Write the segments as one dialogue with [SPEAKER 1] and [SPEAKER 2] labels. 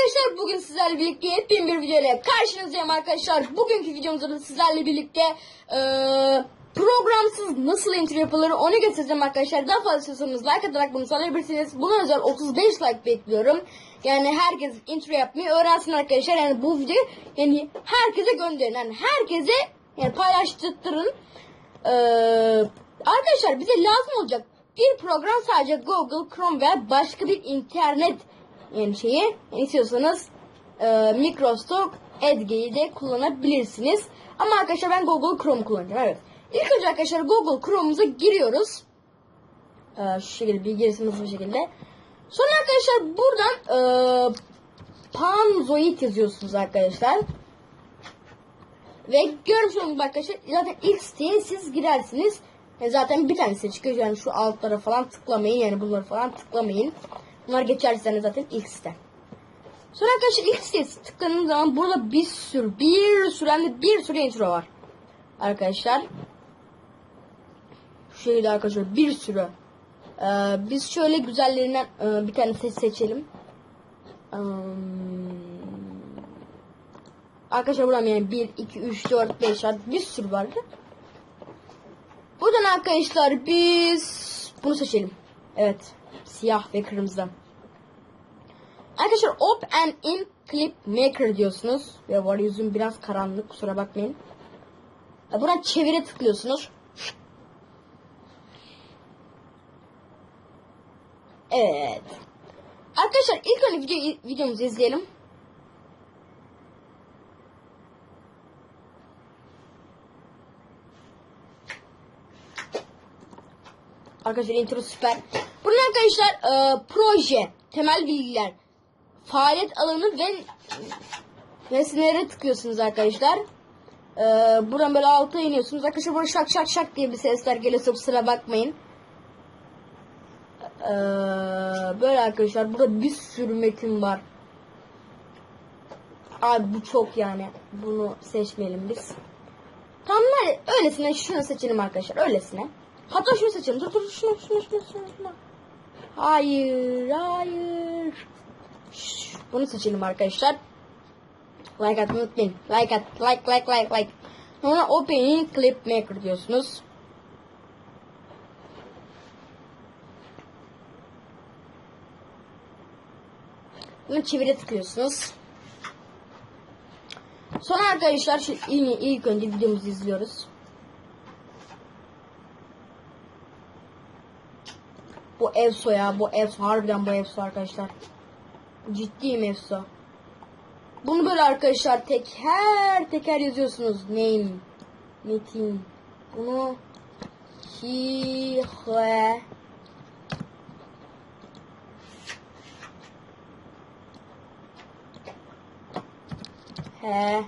[SPEAKER 1] arkadaşlar bugün sizlerle birlikte yepyeni bir video ile karşınızdayım arkadaşlar. Bugünkü videomuzda da sizlerle birlikte eee, programsız nasıl intro yapılır onu göstereceğim arkadaşlar. Daha fazla istiyorsanız like atarak bunu sağlayabilirsiniz. Buna özel 35 like bekliyorum. Yani herkes intro yapmayı öğrensin arkadaşlar. Yani bu videoyu yani herkese gönderin. Yani herkese yani paylaştırın. Eee, arkadaşlar bize lazım olacak bir program sadece Google, Chrome veya başka bir internet yani şeyi istiyorsanız e, Microsoft Edge'yi de kullanabilirsiniz. Ama arkadaşlar ben Google Chrome kullanacağım. Evet. İlk önce arkadaşlar Google Chrome'umuza giriyoruz. E, şu şekilde bir girsiniz bu şekilde. Sonra arkadaşlar buradan e, Panzoid yazıyorsunuz arkadaşlar. Ve görmüş olduğunuz arkadaşlar zaten X diye siz girersiniz. E zaten bir tanesi çıkıyor. Yani şu altlara falan tıklamayın. Yani bunları falan tıklamayın. Bunlar geçerseniz zaten X'ten. Sonra arkadaşlar X diye tıkladığınız zaman burada bir sürü bir sürü hem de bir sürü intro var. Arkadaşlar. Şekilde arkadaşlar bir sürü. Ee, biz şöyle güzellerinden e, bir tane seç seçelim. Um, Arkadaşlar buradan yani 1, 2, 3, 4, 5 artık bir sürü var. Buradan arkadaşlar biz bunu seçelim. Evet. Siyah ve kırmızı. Arkadaşlar Op and In Clip Maker diyorsunuz. Ve var yüzüm biraz karanlık kusura bakmayın. E, Buradan çevire tıklıyorsunuz. Evet. Arkadaşlar ilk önce video, videomuzu izleyelim. Arkadaşlar intro süper. Burada arkadaşlar e, proje, temel bilgiler, faaliyet alanı ve nesnelere tıklıyorsunuz arkadaşlar. E, buradan böyle alta iniyorsunuz. Arkadaşlar burada şak şak şak diye bir sesler geliyor. Kusura bakmayın. E, böyle arkadaşlar. Burada bir sürü metin var. Abi bu çok yani. Bunu seçmeyelim biz. Öyle- öylesine şunu seçelim arkadaşlar. Öylesine. Hatta şunu seçelim. Dur dur şunu şunu şunu şunu. şunu. Hayır hayır. Bunu seçelim arkadaşlar. Like atmayı unutmayın. Like at. Like like like like. Sonra Open Clip Maker diyorsunuz. Bunu çevire tıklıyorsunuz. Sonra arkadaşlar şu ilk, ilk önce videomuzu izliyoruz. Bu Evso ya. Bu Evso. Harbiden bu Evso arkadaşlar. Ciddiyim Evso. Bunu böyle arkadaşlar teker teker yazıyorsunuz. Name. Metin. Bunu Hi He He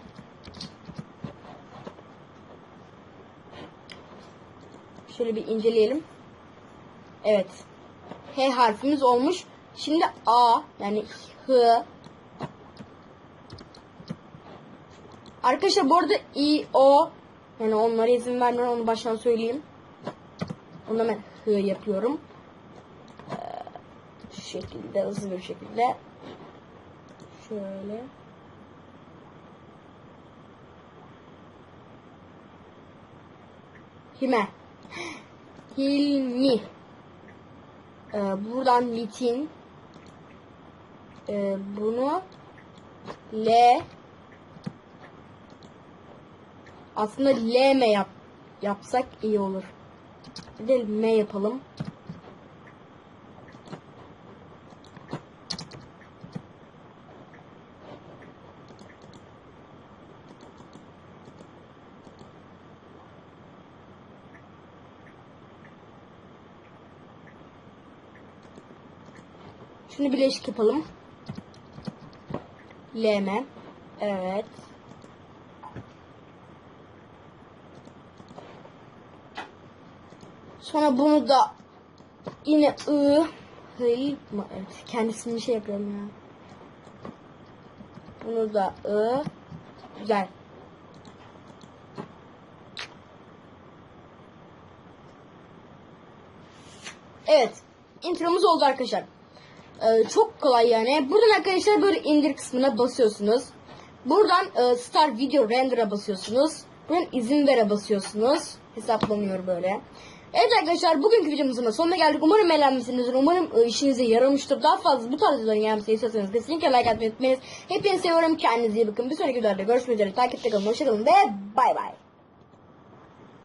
[SPEAKER 1] Şöyle bir inceleyelim. Evet. H harfimiz olmuş. Şimdi A yani H. Arkadaşlar bu arada I, O yani onlara izin vermiyorum onu baştan söyleyeyim. Onu ben H yapıyorum. Ee, şu şekilde hızlı bir şekilde. Şöyle. Hime. Hilmi. Ee, buradan litin. Ee, bunu L aslında L M yap yapsak iyi olur. Bir M yapalım. Şunu bileşik yapalım. LM. Evet. Sonra bunu da yine I Hıl mı? Evet. Kendisini şey yapıyorum ya. Bunu da I Güzel. Evet. Intromuz oldu arkadaşlar. Ee, çok kolay yani. Buradan arkadaşlar böyle indir kısmına basıyorsunuz. Buradan e, Start Video Render'a basıyorsunuz. Buradan izin vere basıyorsunuz. Hesaplanıyor böyle. Evet arkadaşlar bugünkü videomuzun sonuna geldik. Umarım eğlenmişsinizdir. Umarım e, işinize yaramıştır. Daha fazla bu tarz videoların gelmesini istiyorsanız kesinlikle like atmayı unutmayınız. Hepinizi seviyorum. Kendinize iyi bakın. Bir sonraki videoda görüşmek üzere. Takipte kalın. Hoşçakalın ve bay bay.